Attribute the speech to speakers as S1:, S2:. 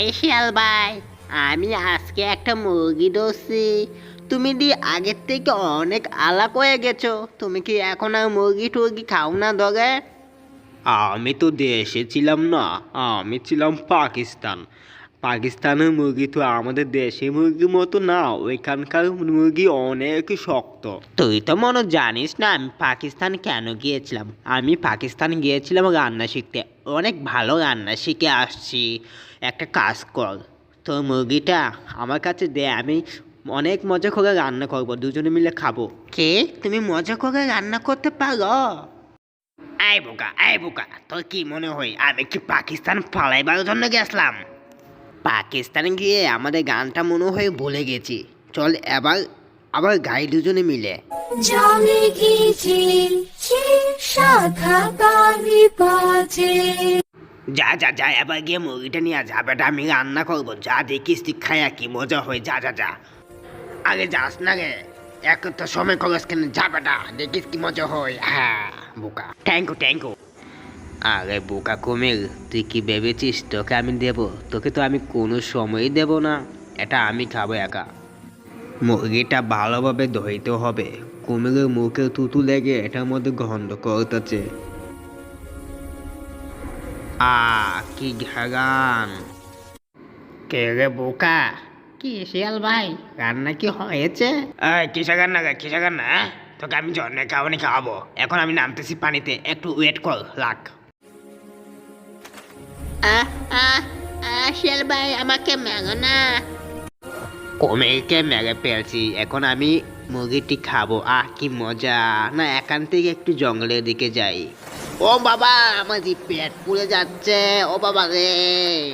S1: এই শিয়াল ভাই, আমি আজকে একটা মুরগি ধরছি। তুমি দি আগের থেকে অনেক আলাপ হয়ে গেছো, তুমি কি এখন আর মুরগি টুরগি খাও না দগে?
S2: আমি তো দেশে ছিলাম না, আমি ছিলাম পাকিস্তান। পাকিস্তানের মুরগি তো আমাদের দেশি মুরগির মতো না, ওইখানকার মুরগি অনেক শক্ত।
S1: তুই তো মনে জানিস না, আমি পাকিস্তান কেন গিয়েছিলাম? আমি পাকিস্তান গিয়েছিলাম রান্না শিখতে। অনেক ভালো রান্না শিখে আসছি। একটা কাজ কর তো মুরগিটা আমার কাছে দে, আমি অনেক মজা করে রান্না করব, দুজনে মিলে খাব। কে? তুমি মজা করে রান্না করতে পারো? আই বোকা আই বোকা, তোর কি মনে হয় আমি কি পাকিস্তান পালাইবার জন্য গেছিলাম? পাকিস্তান গিয়ে আমাদের গানটা মনে হয় ভুলে গেছি। চল এবার আবার গাই দুজনে মিলে।
S3: জলে শাখা বাজে।
S1: যা যা যা এবার গিয়ে মুরগিটা নিয়ে যা বেটা আমি রান্না করব। যা দেখিস তুই খায়া কি মজা হয়। যা যা যা। আগে যাস না রে এক তো সময় খরচ কেন। যা বেটা দেখিস কি মজা হয়। হ্যাঁ বোকা। থ্যাংক ইউ থ্যাংক ইউ আরে বোকা কমিল তুই কি ভেবেছিস তোকে আমি দেব? তোকে তো আমি কোনো সময়ই দেব না। এটা আমি খাব একা। মুরগিটা ভালোভাবে ধুইতে হবে। কুমিরের মুখে তুতু লেগে এটার মধ্যে গন্ধ করতেছে। আ কি ঘাগান কে রে বোকা? কি শিয়াল ভাই? রান্না কি হয়েছে? কিসা রান্না রে কিসা রান্না হ্যাঁ? তোকে আমি জন্মে খাওয়ানি খাওয়াবো। এখন আমি নামতেছি পানিতে একটু ওয়েট কর লাগ আহ শিয়াল ভাই আমাকে মেরো না। কমেকে মেরে ফেলছি, এখন আমি মুরগিটি খাব। আহ, কি মজা। না, এখান থেকে একটু জঙ্গলের দিকে যাই। ও বাবা, আমার পেট পুড়ে যাচ্ছে। ও বাবা রে।